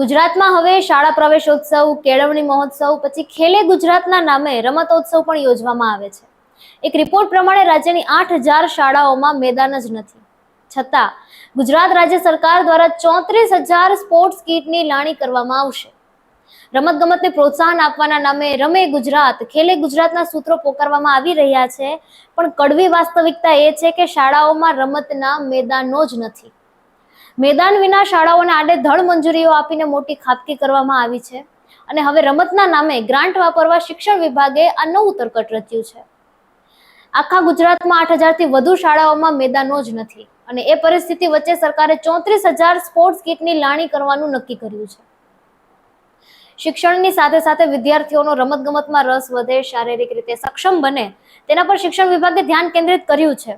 ગુજરાતમાં હવે શાળા પ્રવેશોત્સવ, કેળવણી મહોત્સવ, પછી ખેલે ગુજરાતના નામે રમતોત્સવ પણ યોજવામાં આવે છે. એક રિપોર્ટ પ્રમાણે રાજ્યની આઠ હજાર શાળાઓમાં મેદાન જ નથી. છતાં, ગુજરાત રાજ્ય સરકાર દ્વારા ચોત્રીસ હજાર સ્પોર્ટ્સ કીટની લાણી કરવામાં આવશે. રમતગમતને પ્રોત્સાહન આપવાના નામે રમે ગુજરાત, ખેલે ગુજરાતના સૂત્રો પોકારવામાં આવી રહ્યા છે. પણ કડવી વાસ્તવિકતા એ છે કે શાળાઓમાં રમતના મેદાનો જ નથી. મેદાન વિના શાળાઓને આડે ધડ મંજૂરીઓ આપીને મોટી ખાતકી કરવામાં આવી છે. અને હવે રમતના નામે ગ્રાન્ટ વાપરવા શિક્ષણ વિભાગે આ નવું તરકટ રચ્યું છે. આખા ગુજરાતમાં આઠ હજારથી વધુ શાળાઓમાં મેદાનો જ નથી. અને એ પરિસ્થિતિ વચ્ચે સરકારે ચોત્રીસ હજાર સ્પોર્ટ્સ કીટની લાણી કરવાનું નક્કી કર્યું છે. શિક્ષણની સાથે સાથે વિદ્યાર્થીઓનો રમતગમતમાં રસ વધે, શારીરિક રીતે સક્ષમ બને, તેના પર શિક્ષણ વિભાગે ધ્યાન કેન્દ્રિત કર્યું છે.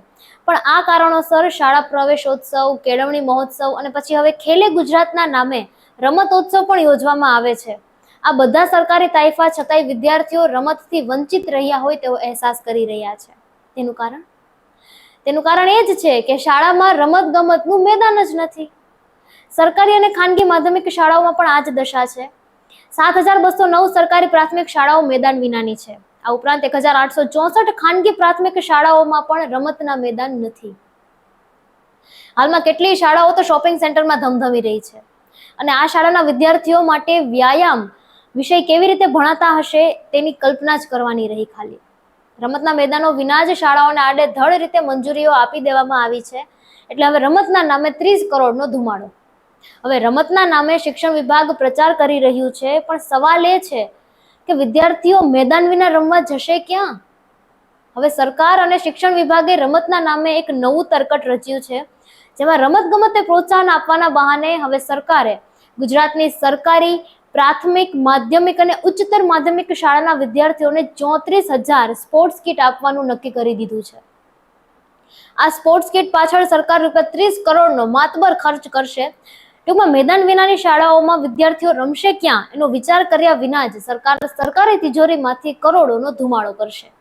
પણ આ કારણોસર શાળા પ્રવેશોત્સવ, કેળવણી મહોત્સવ અને પછી હવે ખેલે ગુજરાતના નામે રમતોત્સવ પણ યોજવામાં આવે છે. આ બધા સરકારી તાઇફા છતાંય વિદ્યાર્થીઓ રમતથી વંચિત રહ્યા હોય તેવો અહેસાસ કરી રહ્યા છે. તેનું કારણ? તેનું કારણ એ જ છે કે શાળામાં રમત ગમતનું મેદાન જ નથી. સરકારી અને ખાનગી માધ્યમિક શાળાઓમાં પણ આ જ દશા છે. સાત હજાર બસો નવ સરકારી પ્રાથમિક શાળાઓ મેદાન વિનાની છે. આ ઉપરાંત એક હજાર આઠસો ચોસઠ ખાનગી પ્રાથમિક શાળાઓમાં પણ રમતના મેદાન નથી. હાલમાં કેટલીય શાળાઓ તો શોપિંગ સેન્ટરમાં ધમધમી રહી છે. અને આ શાળાના વિદ્યાર્થીઓ માટે વ્યાયામ વિષય કેવી રીતે ભણાતા હશે તેની કલ્પના જ કરવાની રહી ખાલી. રમતના મેદાનો વિના જ શાળાઓને આડે ધડ રીતે મંજૂરીઓ આપી દેવામાં આવી છે. એટલે હવે રમતના નામે ત્રીસ કરોડનો ધુમાડો. હવે રમતના નામે શિક્ષણ વિભાગ પ્રચાર કરી રહ્યું છે, પણ સવાલ એ છે કે વિદ્યાર્થીઓ મેદાન વિના રમવા જશે ક્યાં? હવે સરકાર અને શિક્ષણ વિભાગે રમતના નામે એક નવું તરકટ રચ્યું છે, જેમાં રમત ગમતને પ્રોત્સાહન આપવાના બહાને હવે સરકારે ગુજરાતની સરકારી પ્રાથમિક, માધ્યમિક અને ઉચ્ચતર માધ્યમિક શાળાના વિદ્યાર્થીઓને ચોત્રીસ હજાર સ્પોર્ટ્સ કીટ આપવાનું નક્કી કરી દીધું છે. આ સ્પોર્ટ્સ કીટ પાછળ સરકાર રૂપિયા ત્રીસ કરોડનો માતબર ખર્ચ કરશે ટૂંકમાં મેદાન વિનાની શાળાઓમાં વિદ્યાર્થીઓ રમશે ક્યાં એનો વિચાર કર્યા વિના જ સરકાર સરકારી તિજોરીમાંથી કરોડોનો ધુમાડો કરશે.